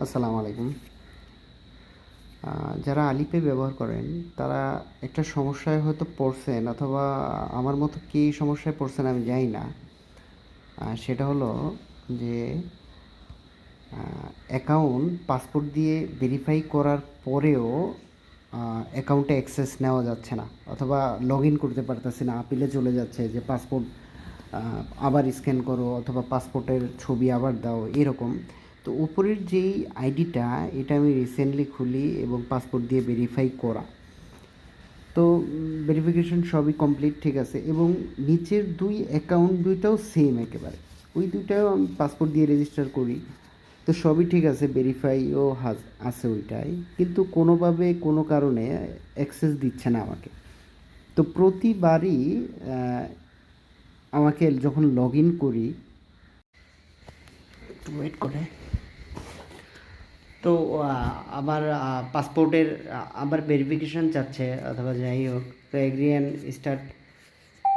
আসসালামু আলাইকুম। যারা আলিপে ব্যবহার করেন, তারা একটা সমস্যায় হয়তো পড়ছেন অথবা আমার মতো কী সমস্যায় পড়ছেন আমি জানি না। সেটা হলো যে অ্যাকাউন্ট পাসপোর্ট দিয়ে ভেরিফাই করার পরেও অ্যাকাউন্টে অ্যাক্সেস নেওয়া যাচ্ছে না অথবা লগ ইন করতে পারতেছি না আপিলে চলে যাচ্ছে যে পাসপোর্ট আবার স্ক্যান করো অথবা পাসপোর্টের ছবি আবার দাও, এরকম। তো উপরের যেই আইডিটা, এটা আমি রিসেন্টলি খুলি এবং পাসপোর্ট দিয়ে ভেরিফাই করা। তো ভেরিফিকেশন সবই কমপ্লিট ঠিক আছে? এবং নিচের দুই অ্যাকাউন্ট দুইটাও সেম একেবারে। ওই দুইটাও আমি পাসপোর্ট দিয়ে রেজিস্টার করি। তো সবই ঠিক আছে ভেরিফাইও আছে ওইটাই। কিন্তু কোনোভাবে, কোনো কারণে অ্যাক্সেস দিচ্ছে না আমাকে। তো প্রতিবারই আমাকে যখন লগ ইন করি ওয়েট করে। তো আবার পাসপোর্টের আবার ভেরিফিকেশন চাচ্ছে, অথবা যাই হোক তো এগ্রিয়ান স্টার্ট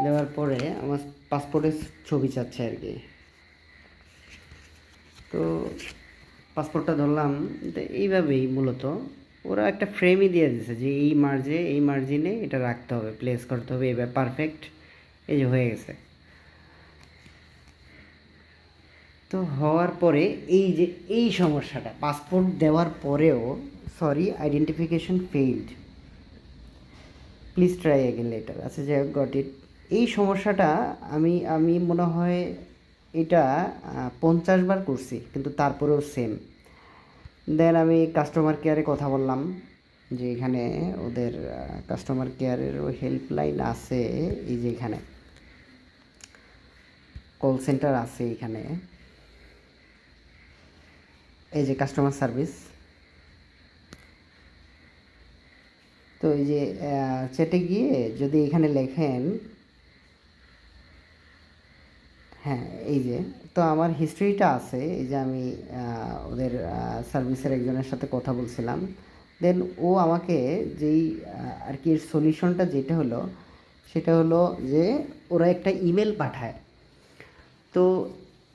দেওয়ার পরে আমার পাসপোর্টের ছবি চাচ্ছে আর কি। তো পাসপোর্টটা ধরলাম, তো এইভাবেই মূলত। ওরা একটা ফ্রেমই দিয়ে দিছে যে এই মার্জে এই মার্জিনে এটা রাখতে হবে প্লেস করতে হবে এবার পারফেক্ট এই যে হয়ে গেছে। তো হওয়ার পরে এই যে, এই সমস্যাটা পাসপোর্ট দেওয়ার পরেও sorry identification failed please try again later আচ্ছা যাই হোক গট ইট এই সমস্যাটা আমি আমি মনে হয় এটা পঞ্চাশ বার করছি, কিন্তু তারপরেও সেম দেন আমি কাস্টমার কেয়ারে কথা বললাম, যে এখানে ওদের কাস্টমার কেয়ারের ওই হেল্পলাইন আছে, এই যে এখানে। কল সেন্টার আছে এখানে। এই যে কাস্টমার সার্ভিস তো এই যে চেটে গিয়ে যদি এখানে লেখেন হ্যাঁ এই যে, তো আমার হিস্ট্রিটা আছে, এই যে আমি ওদের সার্ভিসের একজনের সাথে কথা বলছিলাম। দেন ও আমাকে যেই আর কি সলিউশনটা যেটা হলো, সেটা হলো যে ওরা একটা ইমেল পাঠায়। তো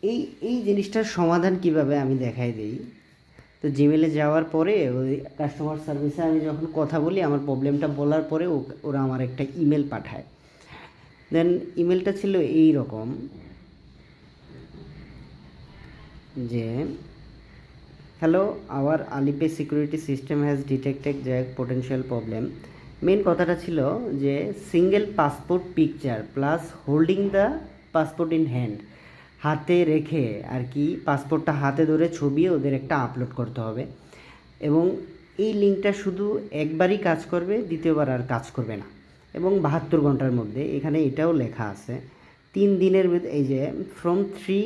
এই এই জিনিসটার সমাধান কীভাবে আমি দেখাই দিই? তো জিমেলে যাওয়ার পরে ওই কাস্টমার সার্ভিসে আমি যখন কথা বলি, আমার প্রবলেমটা বলার পরে ওরা আমার একটা ইমেল পাঠায়। দেন ইমেলটা ছিল এই রকম যে hello our Alipay security system has detected যে পোটেনশিয়াল প্রবলেম মেন কথাটা ছিল যে single passport picture plus holding the passport in hand হাতে রেখে আর কি পাসপোর্টটা হাতে ধরে ছবি ওদের একটা আপলোড করতে হবে। এবং এই লিঙ্কটা শুধু একবারই কাজ করবে, দ্বিতীয়বার আর কাজ করবে না। এবং বাহাত্তর ঘণ্টার মধ্যে এখানে এটাও লেখা আছে। তিন দিনের এই যে from three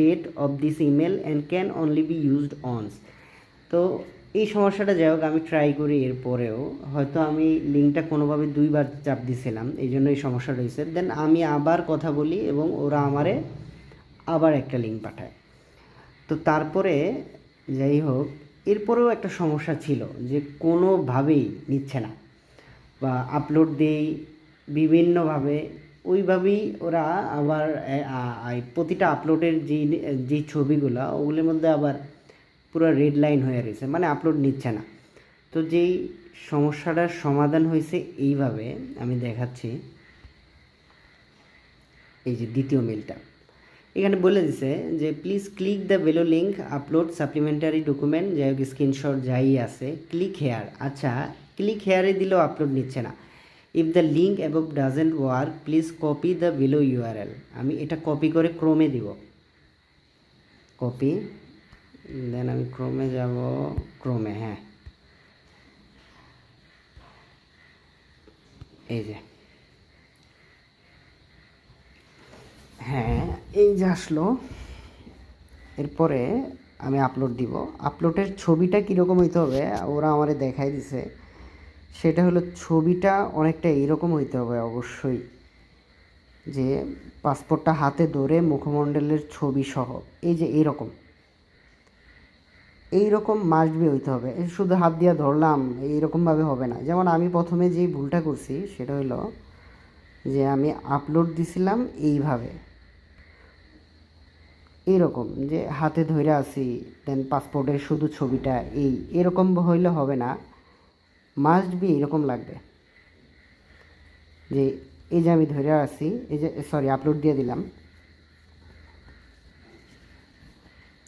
date of this email and can only be used once তো এই সমস্যাটা যাই হোক, আমি ট্রাই করি এরপরেও। হয়তো আমি লিঙ্কটা কোনোভাবে দুইবার চাপ দিছিলাম এই জন্য এই সমস্যাটা হয়েছে দেন আমি আবার কথা বলি এবং ওরা আমারে আবার একটা লিঙ্ক পাঠায়। তো তারপরে যাই হোক, এরপরেও একটা সমস্যা ছিল যে কোনোভাবেই নিচ্ছে না বা আপলোড দেই বিভিন্নভাবে। ওইভাবেই ওরা আবার প্রতিটা আপলোডের যে যে ছবিগুলো, ওগুলোর মধ্যে আবার পুরো রেড লাইন হয়ে রয়েছে মানে আপলোড নিচ্ছে না। তো যেই সমস্যাটার সমাধান হয়েছে এইভাবে আমি দেখাচ্ছি। এই যে দ্বিতীয় মেলটা এখানে বলে দিছে যে please click the below link upload supplementary document যাই হোক স্ক্রিনশট যাই আছে ক্লিক হেয়ার আচ্ছা ক্লিক হেয়ারে দিলেও আপলোড নিচ্ছে না। If the link above doesn't work please copy the below URL আমি এটা কপি করে ক্রোমে দিব। কপি দেন আমি ক্রোমে যাব। ক্রোমে হ্যাঁ। এই যে হ্যাঁ এই যে আসলো, এরপরে আমি আপলোড দিব। আপলোডের ছবিটা কীরকম হইতে হবে, ওরা আমারে দেখাই দিছে। সেটা হলো ছবিটা অনেকটা এইরকম হইতে হবে অবশ্যই, যে পাসপোর্টটা হাতে ধরে মুখমণ্ডলের ছবি সহ। এই যে এইরকম। এইরকম মাস্ট বি হইতে হবে। শুধু হাত দিয়ে ধরলাম এইরকমভাবে হবে না। যেমন আমি প্রথমে যেই ভুলটা করছি, সেটা হলো যে আমি আপলোড দিছিলাম এইভাবে। এইরকম যে হাতে ধরে আসি দেন পাসপোর্টের শুধু ছবিটা এই, এরকম হইলে হবে না। মাস্ট বি এরকম লাগবে। যে এই যে আমি ধরে আসি এই যে সরি আপলোড দিয়ে দিলাম।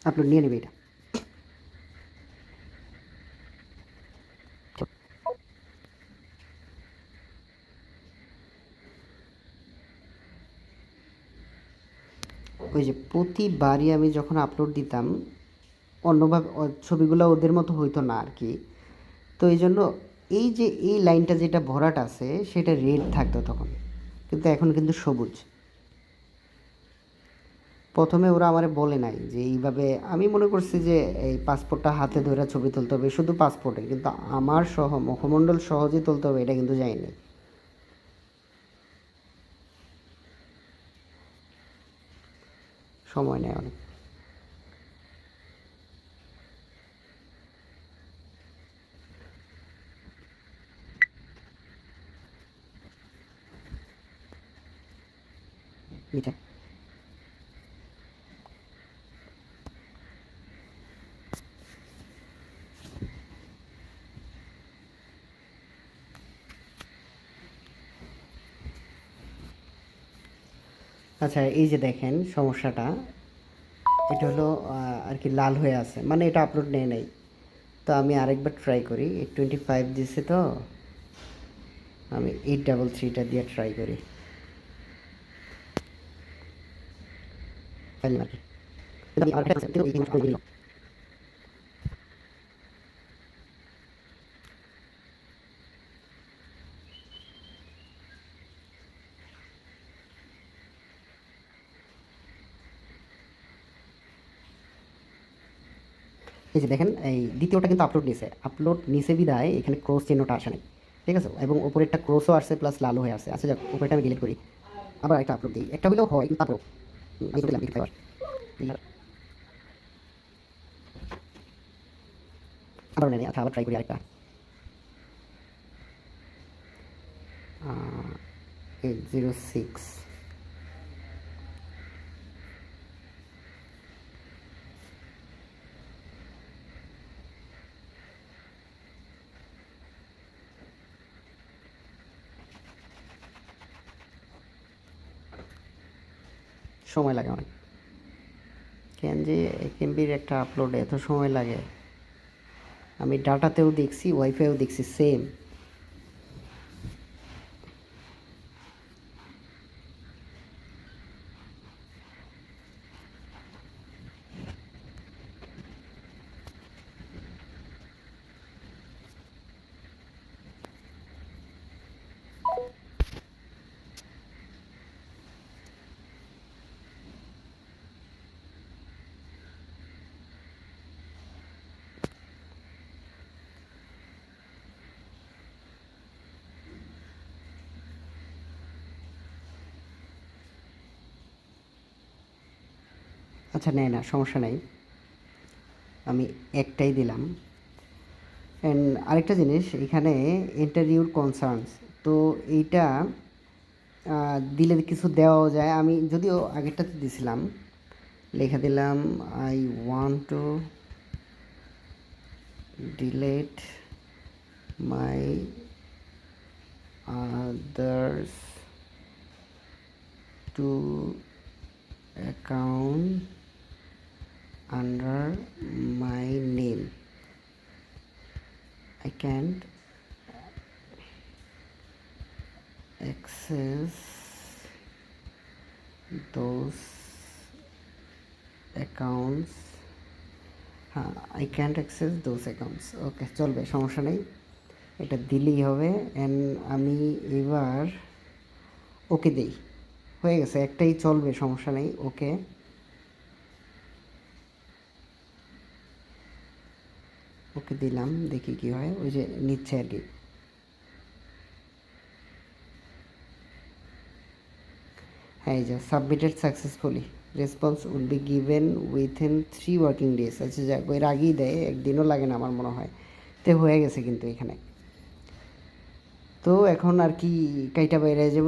আপলোড নিয়ে নেবে এটা। ওই যে প্রতিবারই আমি যখন আপলোড দিতাম, অন্যভাবে ছবিগুলো ওদের মতো হইতো না আর কি। তো এই জন্য এই যে এই লাইনটা যেটা ভরাট আছে, সেটা রেড থাকতো তখন। কিন্তু এখন কিন্তু সবুজ। প্রথমে ওরা আমারে বলে নাই যে এইভাবে, আমি মনে করছি যে এই পাসপোর্টটা হাতে ধরে ছবি তুলতে হবে, শুধু পাসপোর্টে কিন্তু আমার সহ মুখমণ্ডল সহজে তুলতে হবে, এটা কিন্তু যায়নি। সময় নেয় অনেক এটা আচ্ছা এই যে দেখেন সমস্যাটা, এটা হলো আর কি লাল হয়ে আছে। মানে এটা আপলোড নেয় নাই। তো আমি আরেকবার ট্রাই করি। এইট টোয়েন্টি ফাইভ দিছে তো। আমি এইট ডাবল থ্রিটা দিয়ে ট্রাই করি। ফাইল কিন্তু আমি আরেকটা আছে, কিন্তু এই যে দেখেন, এই দ্বিতীয়টা কিন্তু আপলোড নিছে। আপলোড নিছে বিদায় এখানে ক্রস চিহ্নটা আসে নাই। ঠিক আছে? এবং উপরেরটা ক্রসও আসছে প্লাস লালও হয়ে আসছে। আচ্ছা যাক, উপরেরটা আমি ডিলিট করি। আবার একটা আপলোড দিই। একটা হলেও হয়, কিন্তু তারপরও। আমি দিলাম আবার আবার নেই আচ্ছা আবার ট্রাই করি আরেকটা। এইট জিরো সিক্স সময় লাগে অনেক। কেন যে এমবির একটা আপলোডে এত সময় লাগে। আমি ডাটাতেও দেখছি ওয়াইফাইও দেখছি সেম আচ্ছা নেয় না, সমস্যা নেই। আমি একটাই দিলাম। অ্যান্ড আরেকটা জিনিস, এখানে ইন্টারভিউর কনসার্নস তো এইটা দিলে কিছু দেওয়াও যায়। আমি যদিও আগেরটাতে দিছিলাম, লেখা দিলাম I want to delete my others to account can't access those accounts. হ্যাঁ I can't access those accounts okay চলবে, সমস্যা নেই। এটা দিলেই হবে। অ্যান্ড আমি এবার ওকে দিই। হয়ে গেছে, একটাই চলবে, সমস্যা নেই। ওকে ওকে দিলাম, দেখি কি হয়। ওই যে নিচ্ছে আর কি। হ্যাঁ যে submitted successfully response will be given within three working days আচ্ছা যাক, এর আগেই দেয়, একদিনও লাগে না আমার মনে হয়। তো হয়ে গেছে কিন্তু এখানে। তো এখন আর কি কাইটা বাইরে যাব।